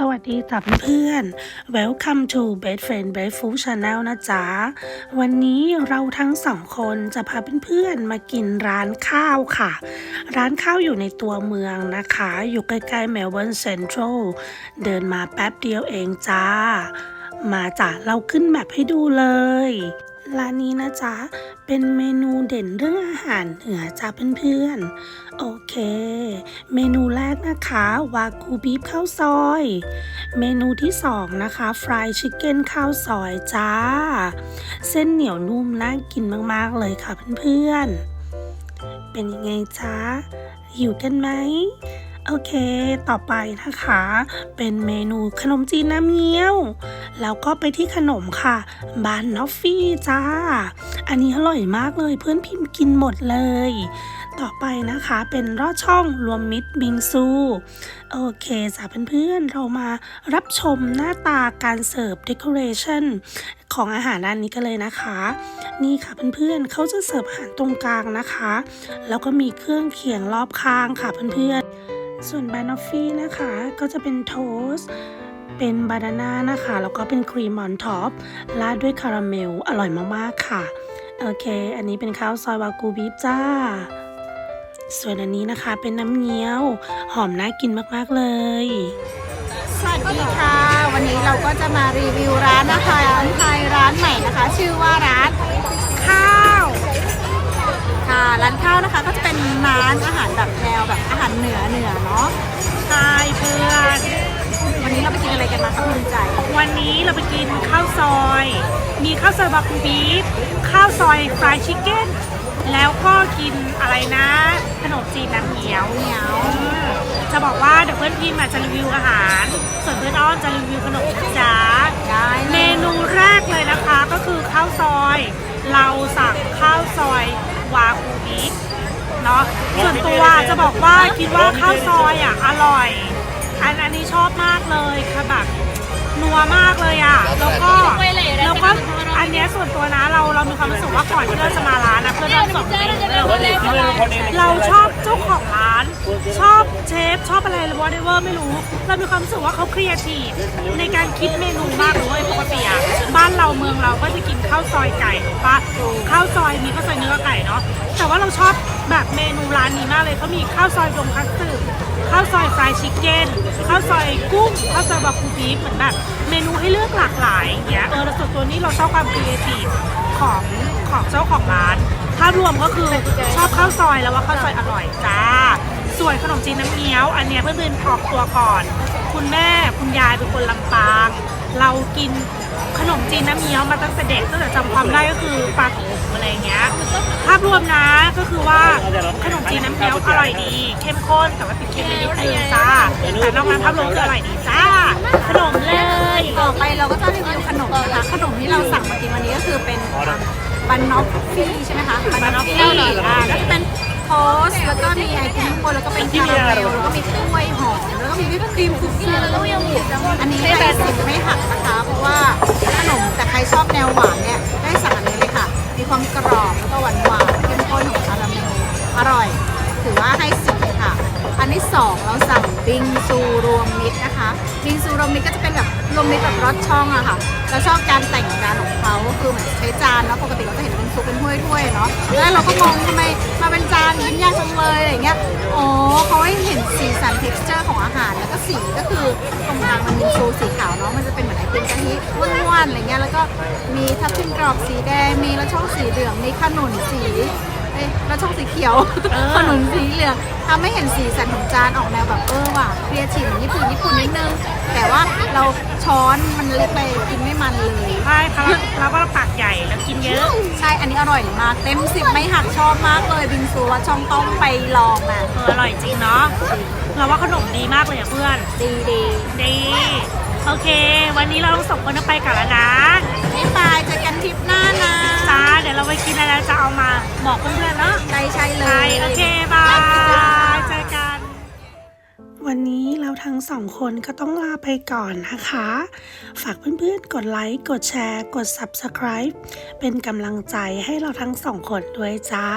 สวัสดีจ้ะเพื่อน Welcome to Best Friend Best Food Channel นะจ๊ะ วันนี้เราทั้งสองคนจะพาเพื่อนๆมากินร้านข้าวค่ะ ร้านข้าวอยู่ในตัวเมืองนะคะ อยู่ใกล้ๆ Melbourne Central เดินมาแป๊บเดียวเองจ้า มาจ้ะเราขึ้นแมปให้ดูเลย ร้านนี้นะจ๊ะ เป็นเมนูเด่นเรื่องอาหารเหนือจ้าเพื่อนๆ โอเค เมนูแรกนะคะ วากูบีฟข้าวซอย เมนูที่สองนะคะฟรายชิคเก้นข้าวซอยจ้า เส้นเหนียวนุ่มน่ากินมากๆเลยค่ะเพื่อนๆ เป็นยังไงจ้าหิวกันไหม โอเค ต่อไปนะคะ เป็นเมนูขนมจีนน้ำเงี้ยว แล้วก็ไปที่ขนมค่ะบานนอฟฟี่จ้า อันนี้อร่อยมากเลยเพื่อนพิมพ์กินหมดเลย ต่อไปนะคะเป็นรอดช่องรวมมิตรบิงซู โอเคจ้ะเพื่อนๆเรามารับชมหน้าตาการเสิร์ฟเด o อเรชันของอาหารด้านนี้กันเลยนะคะ นี่ค่ะเพื่อนๆเขาจะเสิร์ฟอาหารตรงกลางนะคะ แล้วก็มีเครื่องเคียงรอบข้างค่ะเพื่อนๆ ส่วนบานอฟฟี่นะคะก็จะเป็นโทส์เป็นบานาน่านะคะ แล้วก็เป็นครีมออนท็อปราดด้วยคาราเมล อร่อยมากๆค่ะ โอเค อันนี้เป็นข้าวซอยวากูบีฟจ้า ส่วนอันนี้นะคะเป็นน้ำเงี้ยว หอมน่ากินมากๆเลย สวัสดีค่ะ วันนี้เราก็จะมารีวิวร้านนะคะร้านไทยร้านใหม่นะคะ ชื่อว่าร้านข้าว ค่ะร้านข้าวนะคะก็จะเป็นร้านอาหารแบบแนวแบบอาหารเหนือเหนือเนาะใช่เพื่อนวันนี้เราไปกินอะไรกันมาคะคุณใจวันนี้เราไปกินข้าวซอย มีข้าวซอยบาคูบีฟข้าวซอยฟรายชิคเก้นแล้วก็กินอะไรนะขนมจีนน้ำเงี้ยวเหนียวอืมจะบอกว่าเดี๋ยวเพื่อนพิมพ์อาจจะรีวิวอาหาร ส่วนเพื่อนอ้อนจะรีวิวขนมจ้าได้เมนูแรกเลยนะคะก็คือข้าวซอย เราสั่งข้าวซอย วาคูบิเนาะส่วนตัวจะบอกว่าคิดว่าข้าวซอยอะอร่อยอันอันนี้ชอบมากเลยค่ะแบบนัวมากเลยอะ แล้วก็แล้วก็อันเนี้ยส่วนตัวนะเราเรามีความรู้สึกว่าก่อนที่เราจะมาร้านนะเพื่อนเราสองคนเราชอบเจ้าของร้าน ชอบเชฟชอบอะไรวอเดเวอร์ไม่รู้ เรามีความรู้สึกว่าเขาครีเอทีฟในการคิดเมนูมากเลยปกติอะบ้านเราเมืองเราก็จะกินข้าวซอยไก่ถูกปะ ข้าวซอยมีข้าวซอยเนื้อไก่เนาะแต่ว่าเราชอบแบบเมนูร้านนี้มากเลยเขามีข้าวซอยดงคัตสึข้าวซอยฟรายชิคเก้นข้าวซอยกุ้งข้าวซอยบาคูบีฟเหมือนแบบเมนูให้เลือกหลากหลายอย่างเงี้ยเออแล้วส่วนตัวนี้เราชอบความครีเอทีฟของของเจ้าของร้านภาพรวมก็คือชอบข้าวซอยแล้วว่าข้าวซอยอร่อยจ้าส่วนขนมจีนน้ำเงี้ยว อันเนี้ยเพื่อนๆออกตัวก่อน คุณแม่คุณยายเป็นคนลำปาง เรากินขนมจีนน้ำเงี้ยวมาตั้งแต่เด็กตั้งแต่จำความได้ก็คือปลาถุงอะไรเงี้ยภาพรวมนะก็คือว่าขนมจีนน้ำเงี้ยวอร่อยดี เข้มข้นแต่ว่าติดเค็มนิดนึงจ้าแต่นอกนั้นภาพรวมคืออร่อยดีจ้าขนมเลยต่อไปเราก็จะรีวิวขนมนะคะขนมที่เราสั่งมากินวันนี้ก็คือเป็นบันนอฟฟี่ใช่ไหมคะบันนอฟฟี่อ่าก็จะเป็น โพสแล้วก็มีไอติมข้างบนแล้วก็เป็นคาราเมลแล้วก็มีกล้วยหอมแล้วก็มีวิปครีมคุกกี้แล้วก็ยังมีอันนี้ให้สิบไม่หักนะคะ เพราะว่าขนมแต่ใครชอบแนวหวาน อันที่สองเราสั่งบิงซูรวมมิตรนะคะ บิงซูรวมมิตรก็จะเป็นแบบรวมมิตรแบบรสช่องอะค่ะ เราชอบการแต่งจานของเขาก็คือเหมือนใช้จานแล้วปกติเราจะเห็นเป็นซุปเป็นถ้วยๆเนาะ แล้วเราก็งงทำไมมาเป็นจานกินยากจังเลยอะไรเงี้ย อ๋อเขาให้เห็นสีสัน texture ของอาหารแล้วก็สีก็คือตรงกลางมันบิงซูสีขาวเนาะ มันจะเป็นเหมือนไอติมกะทิว้วนๆอะไรเงี้ย แล้วก็มีทับทิมกรอบสีแดง มีละช่องสีเหลือง มีขนุนสี เอ้ยแล้วช่องสีเขียวขนุนสีเหลืองทำให้เห็นสีสันของจานออกแนวแบบเออว่ะครีเอทีฟเหมือนญี่ปุ่นญี่ปุ่นนิดนึง แต่ว่าเราช้อนมันเล็กไปกินไม่มันเลยใช่ค่ะเราก็ปากใหญ่แล้วกินเยอะ ใช่อันนี้อร่อยมากเต็มสิบไม่หักชอบมากเลยบิงซูว่าช่องต้องไปลองนะเอออร่อยจริงเนาะเราว่าขนมดีมากเลยอะเพื่อน ดีดีดี โอเค วันนี้เราต้องส่งคนต้องไปกันแล้วนะไม่บายเจอกันทริปหน้านะจ้า เดี๋ยวเราไปกินอะไรจะเอามาบอกเพื่อนๆเนาะใช่ใช่เลใช่ยโอเคบายเจอกัน วันนี้เราทั้งสองคนก็ต้องลาไปก่อนนะคะ ฝากเพื่อนๆ กดไลค์ กดแชร์ กด Subscribe เป็นกำลังใจให้เราทั้งสองคนด้วยจ้า